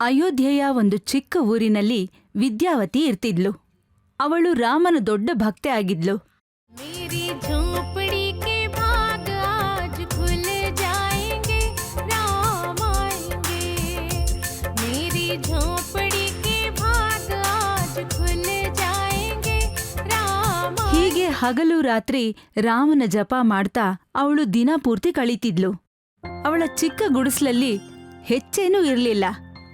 ಅಯೋಧ್ಯೆಯ ಒಂದು ಚಿಕ್ಕ ಊರಿನಲ್ಲಿ ವಿದ್ಯಾವತಿ ಇರ್ತಿದ್ಲು. ಅವಳು ರಾಮನ ದೊಡ್ಡ ಭಕ್ತೆ ಆಗಿದ್ಲು. ಹೀಗೆ ಹಗಲು ರಾತ್ರಿ ರಾಮನ ಜಪ ಮಾಡ್ತಾ ಅವಳು ದಿನ ಪೂರ್ತಿ ಕಳೀತಿದ್ಲು. ಅವಳ ಚಿಕ್ಕ ಗುಡಿಸ್ಲಲ್ಲಿ ಹೆಚ್ಚೇನೂ ಇರಲಿಲ್ಲ.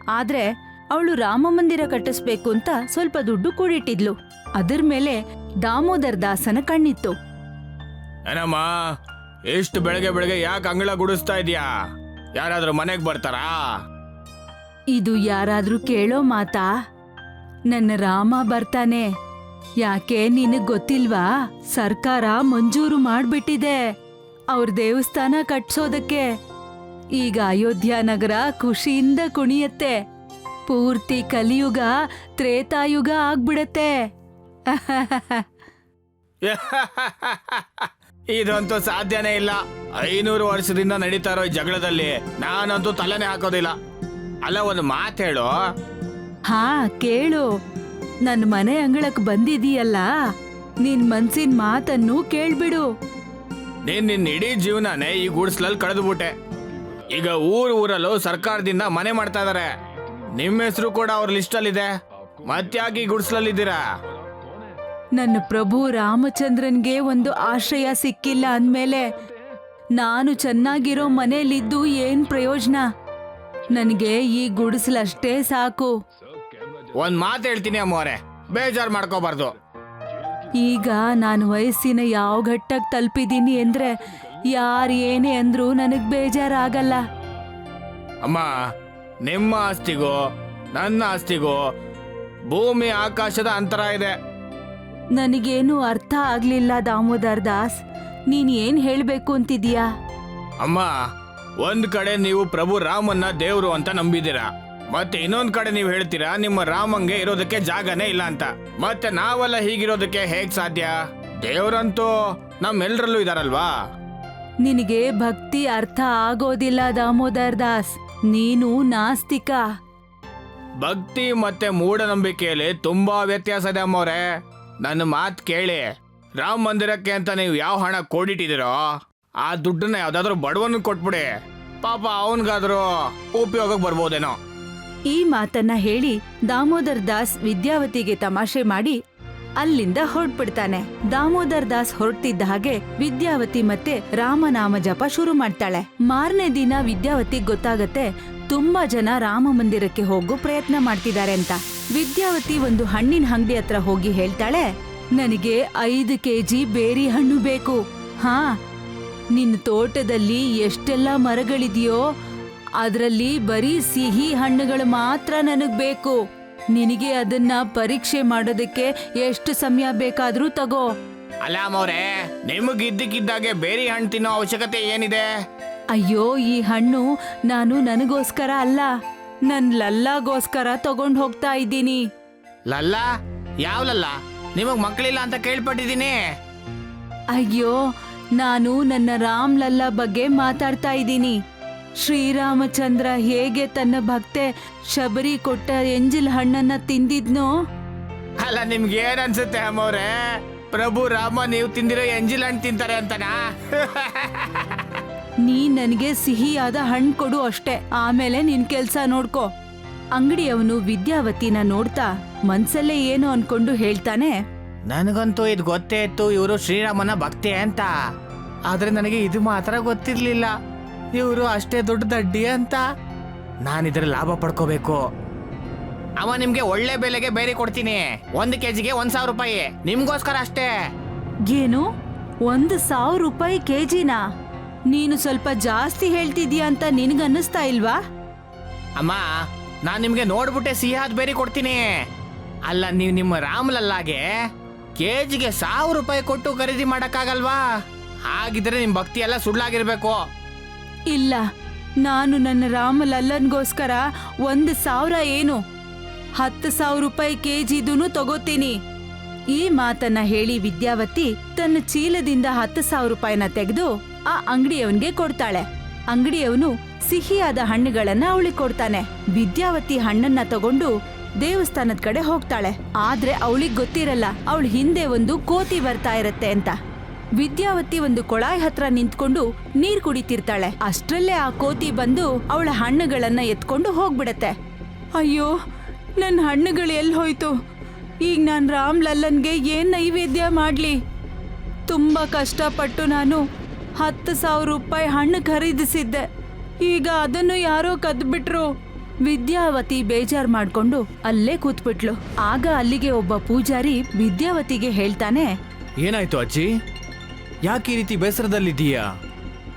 ಆದ್ರೆ ಅವಳು ರಾಮ ಮಂದಿರ ಕಟ್ಟಿಸ್ಬೇಕು ಅಂತ ಸ್ವಲ್ಪ ದುಡ್ಡು ಕೂಡಿಟ್ಟಿದ್ಲು. ಅದರ ಮೇಲೆ ದಾಮೋದರ್ ದಾಸನ ಕಣ್ಣಿತ್ತು. ಏನಮ್ಮ ಎಷ್ಟು ಬೆಳಗ್ಗೆ ಬೆಳಗ್ಗೆ ಯಾಕೆ ಅಂಗಳ ಗುಡಿಸ್ತಾ ಇದೀಯಾ? ಯಾರಾದ್ರೂ ಮನೆಗೆ ಬರ್ತಾರಾ? ಇದು ಯಾರಾದ್ರೂ ಕೇಳೋ ಮಾತಾ? ನನ್ನ ರಾಮ ಬರ್ತಾನೆ. ಯಾಕೆ ನಿನಗ್ ಗೊತ್ತಿಲ್ವಾ? ಸರ್ಕಾರ ಮಂಜೂರು ಮಾಡ್ಬಿಟ್ಟಿದೆ. ಅವ್ರ ದೇವಸ್ಥಾನ ಕಟ್ಸೋದಕ್ಕೆ. ಈಗ ಅಯೋಧ್ಯ ನಗರ ಖುಷಿಯಿಂದ ಕುಣಿಯತ್ತೆ. ಪೂರ್ತಿ ಕಲಿಯುಗ ತ್ರೇತಾಯುಗ ಆಗ್ಬಿಡತ್ತೆ. ಇದಂತೂ ಸಾಧ್ಯನೇ ಇಲ್ಲ. ಐನೂರು ವರ್ಷದಿಂದ ನಡೀತಾ ಇರೋ ಈ ಜಗಳದಲ್ಲಿ ನಾನಂತೂ ತಲೆನೇ ಹಾಕೋದಿಲ್ಲ. ಅಲ್ಲ ಒಂದು ಮಾತು ಹೇಳು. ಹಾ ಕೇಳು. ನನ್ ಮನೆ ಅಂಗಳಕ್ ಬಂದಿದೀಯಲ್ಲ ನಿನ್ ಮನ್ಸಿನ ಮಾತನ್ನು ಕೇಳ್ಬಿಡು. ನೀನ್ ನಿನ್ನ ಇಡೀ ಜೀವನನೇ ಈ ಗುಡ್ಸ್ಲಲ್ಲಿ ಕಳೆದುಬಿಟ್ಟೆ. ಈಗ ಊರ್ ಊರಲ್ಲೂ ಸರ್ಕಾರದಿಂದ ಮನೆ ಮಾಡ್ತಾ ಇದಾರೆ. ನಿಮ್ಮ ಹೆಸರು ಕೂಡ ಅವ್ರ ಲಿಸ್ಟಲ್ಲಿದೆ. ಮತ್ತ್ಯಾಕೆ ಈ ಗುಡ್ಸ್ಲಲ್ಲಿದ್ದೀರಾ? ನನ್ನ ಪ್ರಭು ರಾಮಚಂದ್ರನ್ಗೆ ಒಂದು ಆಶ್ರಯ ಸಿಕ್ಕಿಲ್ಲ ಅಂದ್ಮೇಲೆ ನಾನು ಚೆನ್ನಾಗಿರೋ ಮನೇಲಿದ್ದು ಏನ್ ಪ್ರಯೋಜನ? ನನಗೆ ಈ ಗುಡಿಸಲಷ್ಟೇ ಸಾಕು. ಒಂದ್ ಮಾತು ಹೇಳ್ತೀನಿ ಅಮ್ಮವ್ರೆ ಬೇಜಾರ್ ಮಾಡ್ಕೋಬಾರ್ದು. ಈಗ ನಾನು ವಯಸ್ಸಿನ ಯಾವ ಘಟ್ಟಕ್ಕೆ ತಲುಪಿದ್ದೀನಿ ಅಂದ್ರೆ ಯಾರು ಏನೇ ಅಂದ್ರೂ ನನಗ್ ಬೇಜಾರಾಗಲ್ಲ. ಅಮ್ಮ ನಿಮ್ಮ ಆಸ್ತಿಗೋ ನನ್ನ ಆಸ್ತಿಗೋ ಭೂಮಿ ಆಕಾಶದ ಅಂತರ ಇದೆ. ನನಗೇನು ಅರ್ಥ ಆಗ್ಲಿಲ್ಲ ದಾಮೋದರ್ ದಾಸ್. ನೀನ್ ಏನ್ ಹೇಳ್ಬೇಕು ಅಂತಿದ್ಯಾ? ಅಮ್ಮ ಒಂದ್ ಕಡೆ ನೀವು ಪ್ರಭು ರಾಮನ್ನ ದೇವ್ರು ಅಂತ ನಂಬಿದ್ದೀರಾ. ಮತ್ತೆ ಇನ್ನೊಂದ್ ಕಡೆ ನೀವು ಹೇಳ್ತೀರಾ ನಿಮ್ಮ ರಾಮಂಗೆ ಇರೋದಕ್ಕೆ ಜಾಗನೇ ಇಲ್ಲ ಅಂತ. ಮತ್ತೆ ನಾವೆಲ್ಲ ಹೀಗಿರೋದಕ್ಕೆ ಹೇಗ್ ಸಾಧ್ಯ? ದೇವ್ರಂತೂ ನಮ್ಮೆಲ್ರಲ್ಲೂ ಇದಾರಲ್ವಾ? ನಿನಗೆ ಭಕ್ತಿ ಅರ್ಥ ಆಗೋದಿಲ್ಲ ದಾಮೋದರ್ ದಾಸ್. ನೀನು ನಾಸ್ತಿಕ. ಭಕ್ತಿ ಮತ್ತೆ ಮೂಢನಂಬಿಕೆಯಲ್ಲಿ ತುಂಬಾ ವ್ಯತ್ಯಾಸ ಇದೆ ಅಮ್ಮವ್ರೆ. ನನ್ನ ಮಾತು ಕೇಳಿ. ರಾಮ ಮಂದಿರಕ್ಕೆ ಅಂತ ನೀವು ಯಾವ ಹಣ ಕೊಡಿಟ್ಟಿದ್ದೀರೋ ಆ ದುಡ್ಡನ್ನ ಯಾವ್ದಾದ್ರು ಬಡವನ್ ಕೊಟ್ಬಿಡಿ. ಪಾಪ ಅವನ್ಗಾದ್ರೂ ಉಪಯೋಗಕ್ಕೆ ಬರ್ಬೋದೇನೋ. ಈ ಮಾತನ್ನ ಹೇಳಿ ದಾಮೋದರ್ ದಾಸ್ ವಿದ್ಯಾವತಿಗೆ ತಮಾಷೆ ಮಾಡಿ ಅಲ್ಲಿಂದ ಹೊರಟ್ಬಿಡ್ತಾನೆ. ದಾಮೋದರ್ ದಾಸ್ ಹೊರಟಿದ್ದ ಹಾಗೆ ವಿದ್ಯಾವತಿ ಮತ್ತೆ ರಾಮನಾಮ ಜಪ ಶುರು ಮಾಡ್ತಾಳೆ. ಮಾರನೇ ದಿನ ವಿದ್ಯಾವತಿ ಗೊತ್ತಾಗತ್ತೆ ತುಂಬಾ ಜನ ರಾಮ ಮಂದಿರಕ್ಕೆ ಹೋಗೋ ಪ್ರಯತ್ನ ಮಾಡ್ತಿದ್ದಾರೆ ಅಂತ. ವಿದ್ಯಾವತಿ ಒಂದು ಹಣ್ಣಿನ ಅಂಗಡಿ ಹತ್ರ ಹೋಗಿ ಹೇಳ್ತಾಳೆ, ನನಗೆ ಐದು ಕೆಜಿ ಬೇರಿ ಹಣ್ಣು ಬೇಕು. ಹಾ, ನಿನ್ನ ತೋಟದಲ್ಲಿ ಎಷ್ಟೆಲ್ಲ ಮರಗಳಿದೆಯೋ, ಅದರಲ್ಲಿ ಬರೀ ಸಿಹಿ ಹಣ್ಣುಗಳು ಮಾತ್ರ ನನಗ್ ಬೇಕು. ನಿನಗೆ ಅದನ್ನ ಪರೀಕ್ಷೆ ಮಾಡೋದಕ್ಕೆ ಎಷ್ಟು ಸಮಯ ಬೇಕಾದ್ರೂ ತಗೋ. ಅಲ್ಲ ಅಮ್ಮವ್ರೆ ನಿಮಗಿದ್ದಕ್ಕಿದ್ದಾಗೆ ಬೇರೆ ಹಣ್ಣು ತಿನ್ನೋ ಅವಶ್ಯಕತೆ ಏನಿದೆ? ಅಯ್ಯೋ ಈ ಹಣ್ಣು ನಾನು ನನಗೋಸ್ಕರ ಅಲ್ಲ. ನನ್ ಲಲ್ಲಾಗೋಸ್ಕರ ತಗೊಂಡ್ ಹೋಗ್ತಾ ಇದ್ದೀನಿ. ಲಲ್ಲಾ? ಯಾವ ಲಲ್ಲ? ನಿಮಗ್ ಮಕ್ಕಳಿಲ್ಲ ಅಂತ ಕೇಳ್ಪಟ್ಟಿದ್ದೀನಿ. ಅಯ್ಯೋ ನಾನು ನನ್ನ ರಾಮ್ ಲಲ್ಲಾ ಬಗ್ಗೆ ಮಾತಾಡ್ತಾ ಇದ್ದೀನಿ. ಶ್ರೀರಾಮಚಂದ್ರ ಹೇಗೆ ತನ್ನ ಭಕ್ತೆ ಶಬರಿ ಕೊಟ್ಟ ಎಂಜಿಲ್ ಹಣ್ಣನ್ನ ತಿಂದಿದ್ನೋ? ಅಲ್ಲ ನಿಮ್ಗೆ ಏನ್ ಅನ್ಸುತ್ತೆ ಅಮ್ಮವ್ರೆ? ಪ್ರಭು ರಾಮ ನೀವು ತಿಂದಿರೋ ಎಂಜಿಲ್ ಹಣ್ಣು ತಿಂತಾರೆ ಅಂತನಾ? ನೀ ನನಗೆ ಸಿಹಿಯಾದ ಹಣ್ಣು ಕೊಡು ಅಷ್ಟೇ. ಆಮೇಲೆ ನಿನ್ ಕೆಲ್ಸ ನೋಡ್ಕೋ. ಅಂಗಡಿಯವನು ವಿದ್ಯಾವತಿನ ನೋಡ್ತಾ ಮನ್ಸಲ್ಲೇ ಏನು ಅನ್ಕೊಂಡು ಹೇಳ್ತಾನೆ. ನನಗಂತೂ ಇದು ಗೊತ್ತೇ ಇತ್ತು ಇವರು ಶ್ರೀರಾಮನ ಭಕ್ತಿ ಅಂತ. ಆದ್ರೆ ನನಗೆ ಇದು ಮಾತ್ರ ಗೊತ್ತಿರ್ಲಿಲ್ಲ. ಇವರು ಅಷ್ಟೇ ದೊಡ್ಡ ದಡ್ಡಿ ಅಂತ? ನಾನು ಇದರ ಲಾಭ ಪಡ್ಕೋಬೇಕು. ಅವ ನಿಮ್ಗೆ ಒಳ್ಳೆ ಬೆಲೆಗೆ ಬೇರೆ ಕೊಡ್ತೀನಿ. ಒಂದು ಕೆಜಿಗೆ ಒಂದ್ ಸಾವಿರ ರೂಪಾಯಿ. ನಿಮ್ಗೋಸ್ಕರ ಅಷ್ಟೇ. ಏನು ಒಂದು ಸಾವಿರ ರೂಪಾಯಿ ಕೆಜಿನಾ? ನೀನು ಸ್ವಲ್ಪ ಜಾಸ್ತಿ ಹೇಳ್ತಿದ್ಯಾ ಅಂತ ನಿನಗನ್ನಿಸ್ತಾ ಇಲ್ವಾ? ಅಮ್ಮ ನಾನ್ ನಿಮ್ಗೆ ನೋಡ್ಬಿಟ್ಟೆ ಸಿಹಿಯಾದ ಬೇರೆ ಕೊಡ್ತೀನಿ. ಅಲ್ಲ ನೀವು ನಿಮ್ಮ ರಾಮ್ಲಲ್ಲಾಗೆ ಕೆಜಿಗೆ ಸಾವಿರ ರೂಪಾಯಿ ಕೊಟ್ಟು ಖರೀದಿ ಮಾಡಕ್ಕಾಗಲ್ವಾ? ಹಾಗಿದ್ರೆ ನಿಮ್ ಭಕ್ತಿ ಎಲ್ಲ ಸುಳ್ಳಾಗಿರ್ಬೇಕು. ಇಲ್ಲ, ನಾನು ನನ್ನ ರಾಮ ಲಲ್ಲನ್ಗೋಸ್ಕರ ಒಂದು ಸಾವಿರ ಏನು? ಹತ್ತು ಸಾವಿರ ರೂಪಾಯಿ ಕೆಜಿದೂ ತಗೋತೀನಿ. ಈ ಮಾತನ್ನ ಹೇಳಿ ವಿದ್ಯಾವತಿ ತನ್ನ ಚೀಲದಿಂದ ಹತ್ತು ಸಾವಿರ ರೂಪಾಯಿನ ತೆಗೆದು ಆ ಅಂಗಡಿಯವನ್ಗೆ ಕೊಡ್ತಾಳೆ. ಅಂಗಡಿಯವನು ಸಿಹಿಯಾದ ಹಣ್ಣುಗಳನ್ನ ಅವಳಿಗೆ ಕೊಡ್ತಾನೆ. ವಿದ್ಯಾವತಿ ಹಣ್ಣನ್ನ ತಗೊಂಡು ದೇವಸ್ಥಾನದ ಕಡೆ ಹೋಗ್ತಾಳೆ. ಆದ್ರೆ ಅವಳಿಗೆ ಗೊತ್ತಿರಲ್ಲ, ಅವಳ ಹಿಂದೆ ಒಂದು ಕೋತಿ ಬರ್ತಾ ಇರತ್ತೆ ಅಂತ. ವಿದ್ಯಾವತಿ ಒಂದು ಕೊಳಾಯಿ ಹತ್ರ ನಿಂತ್ಕೊಂಡು ನೀರ್ ಕುಡಿತಿರ್ತಾಳೆ. ಅಷ್ಟ್ರಲ್ಲೇ ಆ ಕೋತಿ ಬಂದು ಅವಳ ಹಣ್ಣುಗಳನ್ನ ಎತ್ಕೊಂಡು ಹೋಗ್ಬಿಡತ್ತೆ. ಅಯ್ಯೋ ನನ್ನ ಹಣ್ಣುಗಳು ಎಲ್ಲಿ ಹೋಯ್ತು? ಈಗ ನಾನು ರಾಮ್ ಲಲ್ಲನ್ಗೆ ಏನ್ ನೈವೇದ್ಯ ಮಾಡ್ಲಿ? ತುಂಬಾ ಕಷ್ಟಪಟ್ಟು ನಾನು ಹತ್ತು ಸಾವಿರ ರೂಪಾಯಿ ಹಣ್ಣು ಖರೀದಿಸಿದ್ದೆ. ಈಗ ಅದನ್ನು ಯಾರೋ ಕದ್ಬಿಟ್ರು. ವಿದ್ಯಾವತಿ ಬೇಜಾರ್ ಮಾಡ್ಕೊಂಡು ಅಲ್ಲೇ ಕೂತ್ಬಿಟ್ಲು. ಆಗ ಅಲ್ಲಿಗೆ ಒಬ್ಬ ಪೂಜಾರಿ ವಿದ್ಯಾವತಿಗೆ ಹೇಳ್ತಾನೆ, ಏನಾಯ್ತು ಅಜ್ಜಿ? ಯಾಕೆ ಈ ರೀತಿ ಬೇಸರದಲ್ಲಿದ್ದೀಯಾ?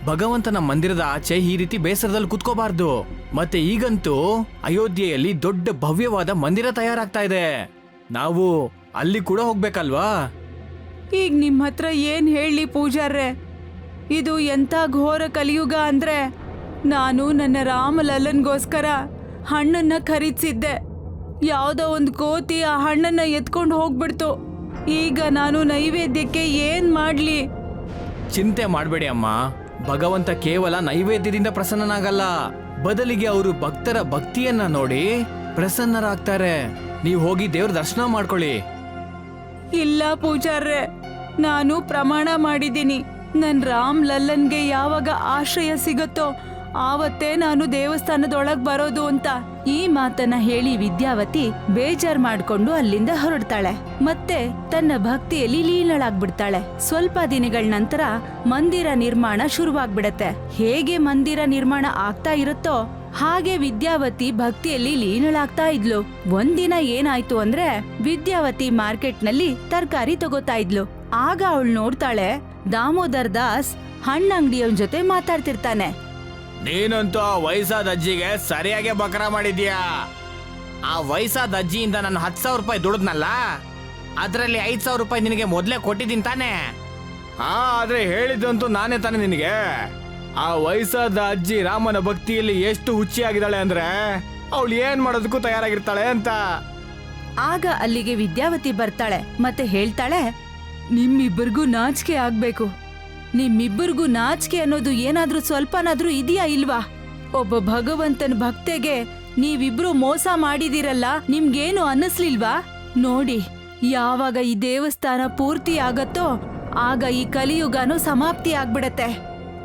ಭಗವಂತನ ಮಂದಿರದ ಆಚೆ ಈ ರೀತಿ ಬೇಸರದಲ್ಲಿ ಕುತ್ಕೋಬಾರ್ದು. ಮತ್ತೆ ಈಗಂತೂ ಅಯೋಧ್ಯೆಯಲ್ಲಿ ದೊಡ್ಡ ಭವ್ಯವಾದ ಮಂದಿರ ತಯಾರಾಗ್ತಾ ಇದೆ. ನಾವು ಅಲ್ಲಿ ಕೂಡ ಹೋಗ್ಬೇಕಲ್ವಾ? ಈಗ ನಿಮ್ಮ ಹತ್ರ ಏನ್ ಹೇಳಿ ಪೂಜಾರ್ರೆ? ಇದು ಎಂಥ ಘೋರ ಕಲಿಯುಗ ಅಂದ್ರೆ? ನಾನು ನನ್ನ ರಾಮ ಲಲ್ಲನ್ಗೋಸ್ಕರ ಹಣ್ಣನ್ನ ಖರೀದಿಸಿದ್ದೆ. ಯಾವುದೋ ಒಂದು ಕೋತಿ ಆ ಹಣ್ಣನ್ನ ಎತ್ಕೊಂಡು ಹೋಗ್ಬಿಡ್ತು. ಈಗ ನಾನು ನೈವೇದ್ಯಕ್ಕೆ ಏನ್ ಮಾಡ್ಲಿ? ಚಿಂತೆ ಮಾಡಬೇಡಿ ಅಮ್ಮ. ಭಗವಂತ ಕೇವಲ ನೈವೇದ್ಯದಿಂದ ಪ್ರಸನ್ನನಾಗಲ್ಲ. ಬದಲಿಗೆ ಅವರು ಭಕ್ತರ ಭಕ್ತಿಯನ್ನ ನೋಡಿ ಪ್ರಸನ್ನರಾಗ್ತಾರೆ. ನೀವು ಹೋಗಿ ದೇವ್ರ ದರ್ಶನ ಮಾಡ್ಕೊಳ್ಳಿ. ಇಲ್ಲ ಪೂಜಾರ್ರೆ, ನಾನು ಪ್ರಮಾಣ ಮಾಡಿದ್ದೀನಿ. ನನ್ ರಾಮ್ ಲಲ್ಲನ್ಗೆ ಯಾವಾಗ ಆಶ್ರಯ ಸಿಗುತ್ತೋ ಆವತ್ತೇ ನಾನು ದೇವಸ್ಥಾನದೊಳಗ್ ಬರೋದು ಅಂತ ಈ ಮಾತನ್ನ ಹೇಳಿ ವಿದ್ಯಾವತಿ ಬೇಜಾರ್ ಮಾಡ್ಕೊಂಡು ಅಲ್ಲಿಂದ ಹೊರಡ್ತಾಳೆ. ಮತ್ತೆ ತನ್ನ ಭಕ್ತಿಯಲ್ಲಿ ಲೀನಳಾಗ್ಬಿಡ್ತಾಳೆ. ಸ್ವಲ್ಪ ದಿನಗಳ ನಂತರ ಮಂದಿರ ನಿರ್ಮಾಣ ಶುರುವಾಗ್ಬಿಡತ್ತೆ. ಹೇಗೆ ಮಂದಿರ ನಿರ್ಮಾಣ ಆಗ್ತಾ ಇರುತ್ತೋ ಹಾಗೆ ವಿದ್ಯಾವತಿ ಭಕ್ತಿಯಲ್ಲಿ ಲೀನಳಾಗ್ತಾ ಇದ್ಲು. ಒಂದಿನ ಏನಾಯ್ತು ಅಂದ್ರೆ ವಿದ್ಯಾವತಿ ಮಾರ್ಕೆಟ್ನಲ್ಲಿ ತರಕಾರಿ ತಗೋತಾ ಇದ್ಲು. ಆಗ ಅವಳು ನೋಡ್ತಾಳೆ, ದಾಮೋದರ್ ದಾಸ್ ಹಣ್ಣಂಗಡಿಯವನ್ ಜೊತೆ ಮಾತಾಡ್ತಿರ್ತಾನೆ. ನೀನಂತೂ ಆ ವಯಸ್ಸಾದ ಅಜ್ಜಿಗೆ ಸರಿಯಾಗಿ ಬಕರ ಮಾಡಿದ್ಯಾ ಆ ವಯಸ್ಸಾದ ಅಜ್ಜಿಯಿಂದ ನಾನು ಹತ್ತು ಸಾವಿರ ರೂಪಾಯಿ ದುಡಿದ್ನಲ್ಲ, ಅದರಲ್ಲಿ ಐದು ಸಾವಿರ ರೂಪಾಯಿ ನಿನಗೆ ಮೊದಲೇ ಕೊಟ್ಟಿದ್ದೀನಿ ತಾನೆ? ಹಾ, ಆದ್ರೆ ಹೇಳಿದ್ದಂತೂ ನಾನೇ ತಾನೆ ನಿನಗೆ. ಆ ವಯಸ್ಸಾದ ಅಜ್ಜಿ ರಾಮನ ಭಕ್ತಿಯಲ್ಲಿ ಎಷ್ಟು ಹುಚ್ಚಿಯಾಗಿದ್ದಾಳೆ ಅಂದ್ರೆ, ಅವಳು ಏನ್ ಮಾಡೋದಕ್ಕೂ ತಯಾರಾಗಿರ್ತಾಳೆ ಅಂತ. ಆಗ ಅಲ್ಲಿಗೆ ವಿದ್ಯಾವತಿ ಬರ್ತಾಳೆ ಮತ್ತೆ ಹೇಳ್ತಾಳೆ, ನಿಮ್ಮಿಬ್ಬರಿಗೂ ನಾಚಿಕೆ ಆಗ್ಬೇಕು. ನಿಮ್ಮಿಬ್ಬರಿಗೂ ನಾಚಿಕೆ ಅನ್ನೋದು ಏನಾದ್ರೂ ಸ್ವಲ್ಪನಾದ್ರೂ ಇದೆಯಾ ಇಲ್ವಾ? ಒಬ್ಬ ಭಗವಂತನ ಭಕ್ತೆಗೆ ನೀವಿಬ್ರು ಮೋಸ ಮಾಡಿದಿರಲ್ಲ, ನಿಮ್ಗೇನು ಅನ್ನಿಸ್ಲಿಲ್ವಾ ನೋಡಿ, ಯಾವಾಗ ಈ ದೇವಸ್ಥಾನ ಪೂರ್ತಿ ಆಗತ್ತೋ, ಆಗ ಈ ಕಲಿಯುಗನೂ ಸಮಾಪ್ತಿ ಆಗ್ಬಿಡತ್ತೆ.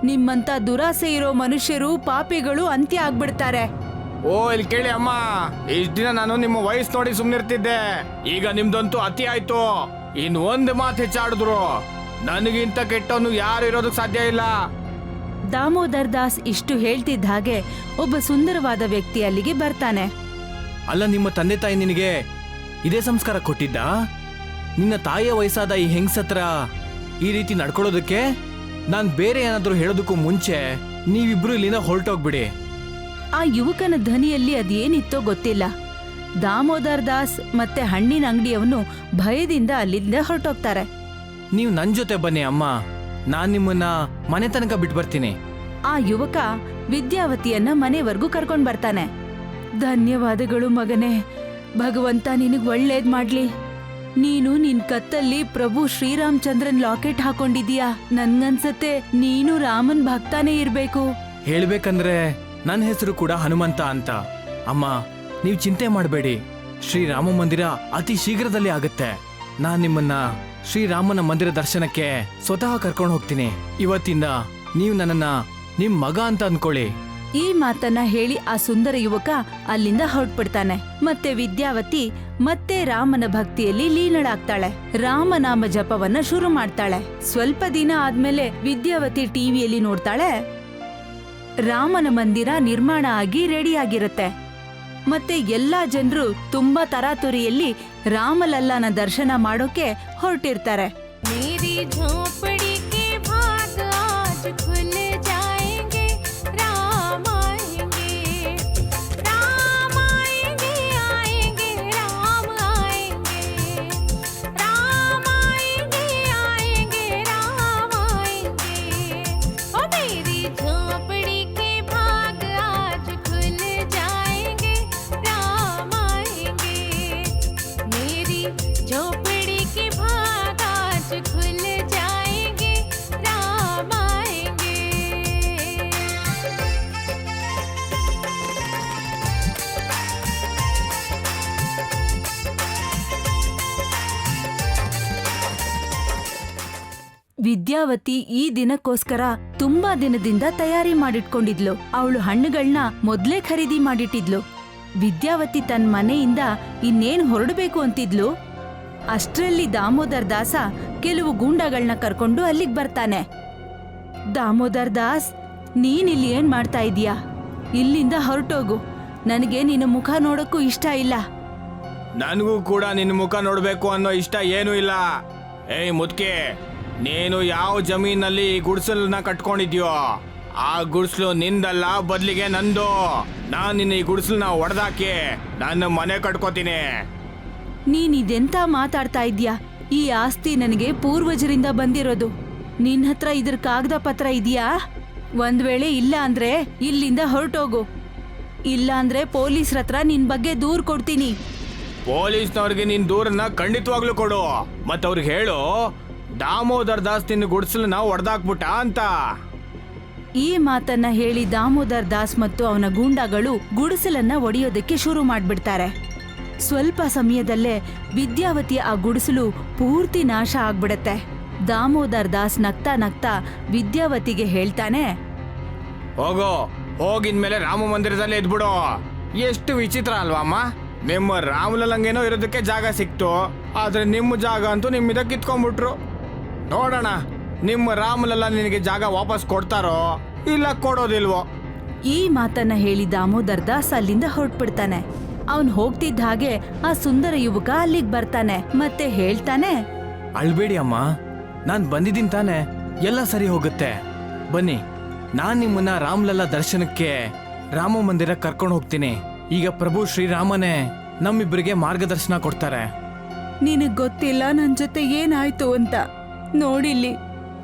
ನಿಮ್ಮಂತ ದುರಾಸೆ ಇರೋ ಮನುಷ್ಯರು, ಪಾಪಿಗಳು ಅಂತ್ಯ ಆಗ್ಬಿಡ್ತಾರೆ. ಓ, ಇಲ್ಲಿ ಕೇಳಿ ಅಮ್ಮ. ಇಷ್ಟ ದಿನ ನಾನು ನಿಮ್ಮ ವಯಸ್ಸು ನೋಡಿ ಸುಮ್ಮನಿರ್ತಿದ್ದೆ ಈಗ ನಿಮ್ದಂತೂ ಅತಿ ಆಯ್ತು. ಇನ್ ಒಂದ್ ಮಾತು ಹೆಚ್ಚಾಡಿದ್ರು. ನನಗಿಂತ ಕೆಟ್ಟವನು ಯಾರು ಇರೋದಕ್ಕೆ ಸಾಧ್ಯ ಇಲ್ಲ. ದಾಮೋದರ್ ದಾಸ್ ಇಷ್ಟು ಹೇಳ್ತಿದ್ದ ಹಾಗೆ ಒಬ್ಬ ಸುಂದರವಾದ ವ್ಯಕ್ತಿ ಅಲ್ಲಿಗೆ ಬರ್ತಾನೆ. ಅಲ್ಲ ನಿಮ್ಮ ತಂದೆ ತಾಯಿ ನಿನಗೆ ಇದೇ ಸಂಸ್ಕಾರ ಕೊಟ್ಟಿದ್ದ? ನಿನ್ನ ತಾಯಿಯ ವಯಸ್ಸಾದ ಈ ಹೆಂಗ್ಸತ್ರ ಈ ರೀತಿ ನಡ್ಕೊಳ್ಳೋದಕ್ಕೆ ನಾನ್ ಬೇರೆ ಏನಾದ್ರೂ ಹೇಳೋದಕ್ಕೂ ಮುಂಚೆ ನೀವಿಬ್ರು ಇಲ್ಲಿಂದ ಹೊರಟೋಗ್ಬಿಡಿ. ಆ ಯುವಕನ ಧ್ವನಿಯಲ್ಲಿ ಅದೇನಿತ್ತೋ ಗೊತ್ತಿಲ್ಲ. ದಾಮೋದರ್ ದಾಸ್ ಮತ್ತೆ ಹಣ್ಣಿನ ಅಂಗಡಿಯವನು ಭಯದಿಂದ ಅಲ್ಲಿಂದ ಹೊರಟೋಗ್ತಾರೆ. ನೀವು ನನ್ನ ಜೊತೆ ಬನ್ನಿ ಅಮ್ಮ. ನಾನು ನಿಮ್ಮನ್ನ ಮನೆ ತನಕ ಬಿಟ್ಟು ಬರ್ತೀನಿ. ಆ ಯುವಕ ವಿದ್ಯಾವತಿಯನ್ನ ಮನೆವರೆಗೂ ಕರ್ಕೊಂಡು ಬರ್ತಾನೆ. ಧನ್ಯವಾದಗಳು ಮಗನೇ. ಭಗವಂತ ನಿನಗ್ ಒಳ್ಳೇದ್ ಮಾಡ್ಲಿ. ನೀನು ನಿನ್ ಕತ್ತಲ್ಲಿ ಪ್ರಭು ಶ್ರೀರಾಮಚಂದ್ರನ್ ಲಾಕೆಟ್ ಹಾಕೊಂಡಿದೀಯಾ? ನನ್ಗನ್ಸತ್ತೆ ನೀನು ರಾಮನ್ ಭಕ್ತಾನೇ ಇರ್ಬೇಕು. ಹೇಳ್ಬೇಕಂದ್ರೆ ನನ್ನ ಹೆಸರು ಕೂಡ ಹನುಮಂತ ಅಂತ. ಅಮ್ಮ ನೀವು ಚಿಂತೆ ಮಾಡಬೇಡಿ. ಶ್ರೀರಾಮ ಮಂದಿರ ಅತಿ ಶೀಘ್ರದಲ್ಲಿ ಆಗುತ್ತೆ. ನಾನು ನಿಮ್ಮನ್ನ ಶ್ರೀರಾಮನ ಮಂದಿರ ದರ್ಶನಕ್ಕೆ ಸ್ವತಃ ಕರ್ಕೊಂಡು ಹೋಗ್ತೀನಿ. ಇವತ್ತಿಂದ ನೀವು ನನ್ನನ್ನ ನಿಮ್ ಮಗ ಅಂತ ಅನ್ಕೊಳ್ಳಿ. ಈ ಮಾತನ್ನ ಹೇಳಿ ಆ ಸುಂದರ ಯುವಕ ಅಲ್ಲಿಂದ ಹೊರಟ್ಬಿಡ್ತಾನೆ. ಮತ್ತೆ ವಿದ್ಯಾವತಿ ಮತ್ತೆ ರಾಮನ ಭಕ್ತಿಯಲ್ಲಿ ಲೀನಳಾಗ್ತಾಳೆ. ರಾಮನಾಮ ಜಪವನ್ನ ಶುರು ಮಾಡ್ತಾಳೆ. ಸ್ವಲ್ಪ ದಿನ ಆದ್ಮೇಲೆ ವಿದ್ಯಾವತಿ ಟಿವಿಯಲ್ಲಿ ನೋಡ್ತಾಳೆ. ರಾಮನ ಮಂದಿರ ನಿರ್ಮಾಣ ಆಗಿ ರೆಡಿಯಾಗಿರುತ್ತೆ. ಮತ್ತೆ ಎಲ್ಲಾ ಜನರು ತುಂಬಾ ತರಾತುರಿಯಲ್ಲಿ ರಾಮಲಲ್ಲನ ದರ್ಶನ ಮಾಡೋಕೆ ಹೊರಟಿರ್ತಾರೆ. ವಿದ್ಯಾವತಿ ಈ ದಿನಕ್ಕೋಸ್ಕರ ತುಂಬಾ ದಿನದಿಂದ ತಯಾರಿ ಮಾಡಿಟ್ಕೊಂಡಿದ್ಲು. ಅವಳು ಹಣ್ಣುಗಳನ್ನ ಮೊದ್ಲೇ ಖರೀದಿ ಮಾಡಿಟ್ಟಿದ್ಲು. ವಿದ್ಯಾವತಿ ತನ್ನ ಮನೆಯಿಂದ ಇನ್ನೇನ್ ಹೊರಡಬೇಕು ಅಂತಿದ್ಲು? ಅಷ್ಟರಲ್ಲಿ ದಾಮೋದರ್ ದಾಸ ಕೆಲವು ಗೂಂಡಗಳನ್ನ ಕರ್ಕೊಂಡು ಅಲ್ಲಿಗೆ ಬರ್ತಾನೆ. ದಾಮೋದರ್ ದಾಸ್, ನೀನಿಲ್ಲಿ ಏನ್ ಮಾಡ್ತಾ ಇದೀಯಾ ಇಲ್ಲಿಂದ ಹೊರಟೋಗು. ನನಗೆ ನಿನ್ನ ಮುಖ ನೋಡಕ್ಕೂ ಇಷ್ಟ ಇಲ್ಲ. ನನಗೂ ಕೂಡ ನಿನ್ನ ಮುಖ ನೋಡಬೇಕು ಅನ್ನೋ ಇಷ್ಟ ಏನೂ ಇಲ್ಲ. ಏಯ್ ಮುದ್ಕೆ ನೀನು ಯಾವ ಜಮೀನಲ್ಲಿ ಈ ಗುಡಿಸಲನ್ನ ಕಟ್ಕೊಂಡಿದ್ಯೋ ಆ ಗುಡಿಸಲು ನಿಂದಲ್ಲ ಬದ್ಲಿಗೆ ನಂದು. ನಾನು ನಿನ್ನ ಈ ಗುಡಿಸಲನ್ನ ಒಡೆದಾಕಿ ನನ್ನ ಮನೆ ಕಟ್ಕೋತೀನಿ. ನೀನ್ ಇದೆಂತ ಮಾತಾಡ್ತಾ ಇದ್ಯಾ? ಈ ಆಸ್ತಿ ನನಗೆ ಪೂರ್ವಜರಿಂದ ಬಂದಿರೋದು. ನಿನ್ನ ಹತ್ರ ಇದ್ರ ಕಾಗದ ಪತ್ರ ಇದೆಯಾ? ಒಂದ್ ವೇಳೆ ಇಲ್ಲ ಅಂದ್ರೆ ಇಲ್ಲಿಂದ ಹೊರಟೋಗು. ಇಲ್ಲ ಅಂದ್ರೆ ಪೊಲೀಸ್ರ ಹತ್ರ ನಿನ್ ಬಗ್ಗೆ ದೂರ್ ಕೊಡ್ತೀನಿ. ಪೊಲೀಸ್ನವ್ರಿಗೆ ನಿನ್ ದೂರನ್ನ ಖಂಡಿತವಾಗ್ಲೂ ಕೊಡು. ಮತ್ತವ್ರಿಗೆ ಹೇಳು ದಾಮೋದರ್ ದಾಸ್ ನಿನ್ನ ಗುಡಿಸಲನ್ನ ಒಡೆದಾಕ್ಬಿಟ್ಟ ಅಂತ. ಈ ಮಾತನ್ನ ಹೇಳಿ ದಾಮೋದರ್ ದಾಸ್ ಮತ್ತು ಅವನ ಗೂಂಡಾಗಳು ಗುಡಿಸಲನ್ನ ಒಡೆಯೋದಕ್ಕೆ ಶುರು ಮಾಡ್ಬಿಡ್ತಾರೆ. ಸ್ವಲ್ಪ ಸಮಯದಲ್ಲೇ ವಿದ್ಯಾವತಿಯ ಆ ಗುಡಿಸಲು ಪೂರ್ತಿ ನಾಶ ಆಗ್ಬಿಡತ್ತೆ. ದಾಮೋದರ್ ದಾಸ್ ನಗ್ತಾ ನಗ್ತಾ ವಿದ್ಯಾವತಿಗೆ ಹೇಳ್ತಾನೆ ಹೋಗೋ ಹೋಗಿದ್ಮೇಲೆ ರಾಮ ಮಂದಿರದಲ್ಲಿ ಎದ್ಬಿಡು ಎಷ್ಟು ವಿಚಿತ್ರ ಅಲ್ವಾಮ್ಮ ನಿಮ್ಮ ರಾಮಲಲ್ಲಂಗೇನೋ ಇರೋದಕ್ಕೆ ಜಾಗ ಸಿಕ್ತು. ಆದ್ರೆ ನಿಮ್ಮ ಜಾಗ ಅಂತೂ ನಿಮ್ಮಿದ ಕಿತ್ಕೊಂಡ್ಬಿಟ್ರು. ನೋಡೋಣ ನಿಮ್ಮ ರಾಮಲಲ್ಲ ನಿನಗೆ ಜಾಗ ವಾಪಸ್ ಕೊಡ್ತಾರೋ ಇಲ್ಲ ಕೊಡೋದಿಲ್ವೋ? ಈ ಮಾತನ್ನ ಹೇಳಿ ದಾಮೋದರ್ ದಾಸ್ ಅಲ್ಲಿಂದ ಹೊರಟ್ಬಿಡ್ತಾನೆ. ಅವನ್ ಹೋಗ್ತಿದ್ದ ಹಾಗೆ ಆ ಸುಂದರ ಯುವಕ ಅಲ್ಲಿಗ್ ಬರ್ತಾನೆ ಮತ್ತೆ ಹೇಳ್ತಾನೆ ಅಳ್ಬೇಡಿ ಅಮ್ಮ ನಾನು ಬಂದಿದ್ದೀನಿ ತಾನೆ ಎಲ್ಲ ಸರಿ ಹೋಗುತ್ತೆ. ಬನ್ನಿ ನಾನು ನಿಮ್ಮನ್ನ ರಾಮ್ಲಲ್ಲ ದರ್ಶನಕ್ಕೆ ರಾಮ ಮಂದಿರ ಕರ್ಕೊಂಡು ಹೋಗ್ತೀನಿ. ಈಗ ಪ್ರಭು ಶ್ರೀರಾಮನೇ ನಮ್ಮಿಬ್ಬರಿಗೆ ಮಾರ್ಗದರ್ಶನ ಕೊಡ್ತಾರೆ. ನಿನಗ್ ಗೊತ್ತಿಲ್ಲ ನನ್ ಜೊತೆ ಏನಾಯ್ತು ಅಂತ. ನೋಡಿಲ್ಲಿ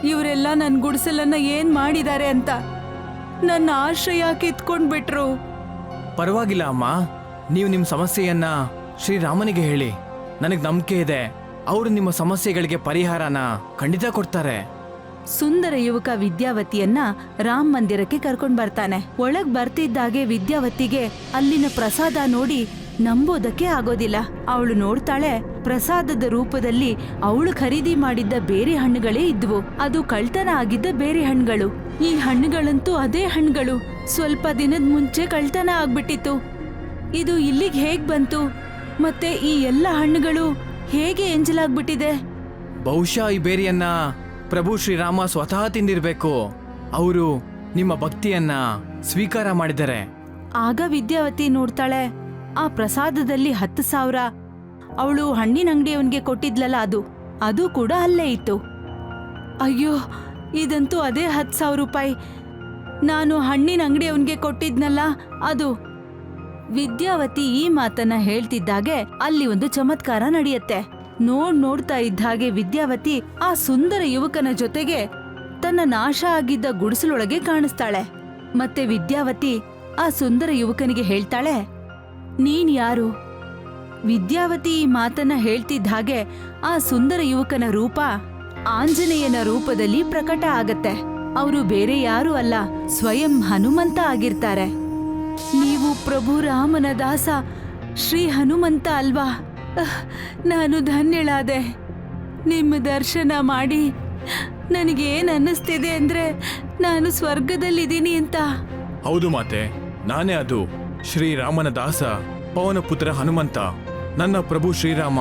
ಇವರೆಲ್ಲ ನನ್ನ ಗುಡಿಸಲನ್ನ ಏನ್ ಮಾಡಿದ್ದಾರೆ ಅಂತ. ನನ್ನ ಆಶ್ರಯ ಕಿತ್ಕೊಂಡ್ಬಿಟ್ರು ಪರವಾಗಿಲ್ಲ ಅಮ್ಮ. ನೀವು ನಿಮ್ಮ ಸಮಸ್ಯೆಯನ್ನ ಶ್ರೀರಾಮನಿಗೆ ಹೇಳಿ. ನನಗೆ ನಂಬಿಕೆ ಇದೆ. ಅವರು ನಿಮ್ಮ ಸಮಸ್ಯೆಗಳಿಗೆ ಪರಿಹಾರನ ಖಂಡಿತ ಕೊಡ್ತಾರೆ. ಸುಂದರ ಯುವಕ ವಿದ್ಯಾವತಿಯನ್ನ ರಾಮ್ ಮಂದಿರಕ್ಕೆ ಕರ್ಕೊಂಡ್ ಬರ್ತಾನೆ. ಒಳಗ್ ಬರ್ತಿದ್ದಾಗೆ ವಿದ್ಯಾವತಿಗೆ ಅಲ್ಲಿನ ಪ್ರಸಾದ ನೋಡಿ ನಂಬೋದಕ್ಕೆ ಆಗೋದಿಲ್ಲ. ಅವಳು ನೋಡ್ತಾಳೆ ಪ್ರಸಾದದ ರೂಪದಲ್ಲಿ ಅವಳು ಖರೀದಿ ಮಾಡಿದ್ದ ಬೇರೆ ಹಣ್ಣುಗಳೇ ಇದ್ವು. ಅದು ಕಳ್ತನ ಆಗಿದ್ದ ಬೇರೆ ಹಣ್ಣುಗಳು. ಈ ಹಣ್ಣುಗಳಂತೂ ಅದೇ ಹಣ್ಣುಗಳು. ಸ್ವಲ್ಪ ದಿನದ ಮುಂಚೆ ಕಳ್ತನ ಆಗ್ಬಿಟ್ಟಿತ್ತು. ಇದು ಇಲ್ಲಿಗೆ ಹೇಗ್ ಬಂತು? ಮತ್ತೆ ಈ ಎಲ್ಲ ಹಣ್ಣುಗಳು ಹೇಗೆ ಎಂಜಲಾಗ್ಬಿಟ್ಟಿದೆ ಬಹುಶಃ ಈ ಬೇರಿಯನ್ನ ಪ್ರಭು ಶ್ರೀರಾಮ ಸ್ವತಃ ತಿಂದಿರ್ಬೇಕು. ಅವರು ನಿಮ್ಮ ಭಕ್ತಿಯನ್ನ ಸ್ವೀಕಾರ ಮಾಡಿದ್ದಾರೆ. ಆಗ ವಿದ್ಯಾವತಿ ನೋಡ್ತಾಳೆ ಆ ಪ್ರಸಾದದಲ್ಲಿ ಹತ್ತು ಸಾವಿರ. ಅವಳು ಹಣ್ಣಿನ ಅಂಗಡಿಯವನಿಗೆ ಕೊಟ್ಟಿದ್ಲಲ್ಲ ಅದು ಅದು ಕೂಡ ಅಲ್ಲೇ ಇತ್ತು. ಅಯ್ಯೋ, ಇದಂತೂ ಅದೇ ಹತ್ತು ಸಾವಿರ ರೂಪಾಯಿ. ನಾನು ಹಣ್ಣಿನ ಅಂಗಡಿಯವನಿಗೆ ಕೊಟ್ಟಿದ್ನಲ್ಲ ಅದು. ವಿದ್ಯಾವತಿ ಈ ಮಾತನ್ನ ಹೇಳ್ತಿದ್ದಾಗೆ ಅಲ್ಲಿ ಒಂದು ಚಮತ್ಕಾರ ನಡೆಯುತ್ತೆ. ನೋಡ್ ನೋಡ್ತಾ ಇದ್ದ ಹಾಗೆ ವಿದ್ಯಾವತಿ ಆ ಸುಂದರ ಯುವಕನ ಜೊತೆಗೆ ತನ್ನ ನಾಶ ಆಗಿದ್ದ ಗುಡಿಸಲೊಳಗೆ ಕಾಣಿಸ್ತಾಳೆ. ಮತ್ತೆ ವಿದ್ಯಾವತಿ ಆ ಸುಂದರ ಯುವಕನಿಗೆ ಹೇಳ್ತಾಳೆ ನೀನ್ ಯಾರು? ವಿದ್ಯಾವತಿ ಈ ಮಾತನ್ನ ಹೇಳ್ತಿದ್ದ ಹಾಗೆ ಆ ಸುಂದರ ಯುವಕನ ರೂಪ ಆಂಜನೇಯನ ರೂಪದಲ್ಲಿ ಪ್ರಕಟ ಆಗತ್ತೆ. ಅವರು ಬೇರೆ ಯಾರು ಅಲ್ಲ, ಸ್ವಯಂ ಹನುಮಂತ ಆಗಿರ್ತಾರೆ. ನೀವು ಪ್ರಭು ರಾಮನ ದಾಸ ಶ್ರೀ ಹನುಮಂತ ಅಲ್ವಾ? ನಾನು ಧನ್ಯಳಾದೆ. ನಿಮ್ಮ ದರ್ಶನ ಮಾಡಿ. ನನಗೇನ್ ಅನ್ನಿಸ್ತಿದೆ ಅಂದ್ರೆ ನಾನು ಸ್ವರ್ಗದಲ್ಲಿದ್ದೀನಿ ಅಂತ. ಹೌದು ಮಾತೆ, ನಾನೇ ಅದು. ಶ್ರೀರಾಮನ ದಾಸ ಪವನ ಪುತ್ರ ಹನುಮಂತ ನನ್ನ ಪ್ರಭು ಶ್ರೀರಾಮ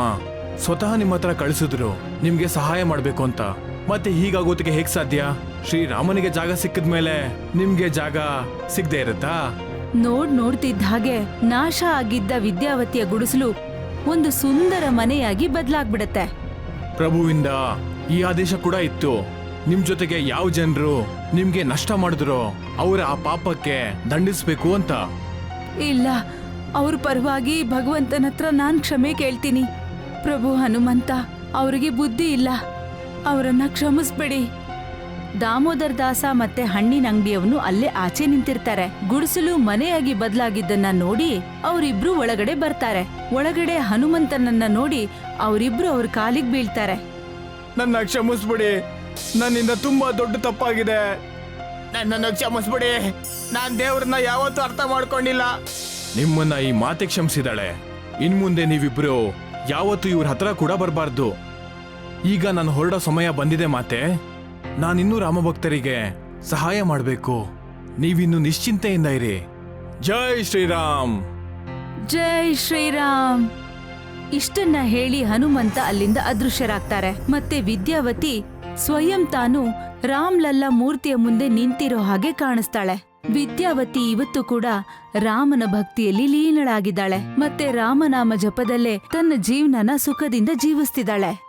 ಸ್ವತಃ ನಿಮ್ಮ ಹತ್ರ ಕಳಿಸಿದ್ರು ನಿಮ್ಗೆ ಸಹಾಯ ಮಾಡ್ಬೇಕು ಅಂತ. ಮತ್ತೆ ಹೀಗಾಗೋದಕ್ಕೆ ಹೇಗ್ ಸಾಧ್ಯ? ಶ್ರೀರಾಮನಿಗೆ ಜಾಗ ಸಿಕ್ಕಿದ ಮೇಲೆ ನಿಮ್ಗೆ ಜಾಗ ಸಿಗದೆ ಇರುತ್ತಾ? ನೋಡ್ ನೋಡ್ತಿದ್ದ ಹಾಗೆ ನಾಶ ಆಗಿದ್ದ ವಿದ್ಯಾವತಿಯ ಗುಡಿಸಲು ಒಂದು ಸುಂದರ ಮನೆಯಾಗಿ ಬದಲಾಗ್ಬಿಡತ್ತೆ. ಪ್ರಭುವಿಂದ ಈ ಆದೇಶ ಕೂಡ ಇತ್ತು. ನಿಮ್ ಜೊತೆಗೆ ಯಾವ ಜನರು ನಿಮ್ಗೆ ನಷ್ಟ ಮಾಡಿದ್ರು ಅವರ ಆ ಪಾಪಕ್ಕೆ ದಂಡಿಸ್ಬೇಕು ಅಂತ. ಇಲ್ಲ, ಅವ್ರ ಪರವಾಗಿ ಭಗವಂತನ ಹತ್ರ ನಾನ್ ಕ್ಷಮೆ ಕೇಳ್ತೀನಿ. ಪ್ರಭು ಹನುಮಂತ, ಅವರಿಗೆ ಬುದ್ಧಿ ಇಲ್ಲ. ಅವರನ್ನ ಕ್ಷಮಿಸ್ಬಿಡಿ. ದಾಮೋದರ್ ದಾಸ ಮತ್ತೆ ಹಣ್ಣಿನ ಅಂಗಡಿಯವನು ಅಲ್ಲೇ ಆಚೆ ನಿಂತಿರ್ತಾರೆ. ಗುಡಿಸಲು ಮನೆಯಾಗಿ ಬದಲಾಗಿದ್ದನ್ನ ನೋಡಿ ಅವರಿಬ್ರು ಒಳಗಡೆ ಬರ್ತಾರೆ. ಒಳಗಡೆ ಹನುಮಂತನನ್ನ ನೋಡಿ ಅವರಿಬ್ರು ಅವ್ರ ಕಾಲಿಗೆ ಬೀಳ್ತಾರೆ. ನನ್ನ ಕ್ಷಮಿಸ್ಬಿಡಿ. ನನ್ನಿಂದ ತುಂಬಾ ದೊಡ್ಡ ತಪ್ಪಾಗಿದೆ. ನನ್ನನ್ನು ಕ್ಷಮಿಸ್ಬಿಡಿ. ನಾನ್ ದೇವ್ರನ್ನ ಯಾವತ್ತೂ ಅರ್ಥ ಮಾಡ್ಕೊಂಡಿಲ್ಲ. ನಿಮ್ಮನ್ನ ಈ ಮಾತೆ ಕ್ಷಮಿಸಿದಾಳೆ. ಇನ್ ಮುಂದೆ ನೀವಿಬ್ರು ಯಾವತ್ತೂ ಇವ್ರ ಹತ್ರ ಕೂಡ ಬರಬಾರ್ದು. ಈಗ ನಾನು ಹೊರಡೋ ಸಮಯ ಬಂದಿದೆ ಮಾತೆ. ನಾನಿನ್ನೂ ರಾಮಭಕ್ತರಿಗೆ ಸಹಾಯ ಮಾಡಬೇಕು. ನೀವಿನ್ನು ನಿಶ್ಚಿಂತೆಯಿಂದ ಇರಿ. ಜೈ ಶ್ರೀರಾಮ್. ಜೈ ಶ್ರೀರಾಮ್. ಇಷ್ಟನ್ನ ಹೇಳಿ ಹನುಮಂತ ಅಲ್ಲಿಂದ ಅದೃಶ್ಯರಾಗ್ತಾರೆ. ಮತ್ತೆ ವಿದ್ಯಾವತಿ ಸ್ವಯಂ ತಾನು ರಾಮ್ಲಲ್ಲ ಮೂರ್ತಿಯ ಮುಂದೆ ನಿಂತಿರೋ ಹಾಗೆ ಕಾಣಿಸ್ತಾಳೆ. ವಿದ್ಯಾವತಿ ಇವತ್ತು ಕೂಡ ರಾಮನ ಭಕ್ತಿಯಲ್ಲಿ ಲೀನಳಾಗಿದ್ದಾಳೆ. ಮತ್ತೆ ರಾಮನಾಮ ಜಪದಲ್ಲೇ ತನ್ನ ಜೀವನನ ಸುಖದಿಂದ ಜೀವಿಸ್ತಿದ್ದಾಳೆ.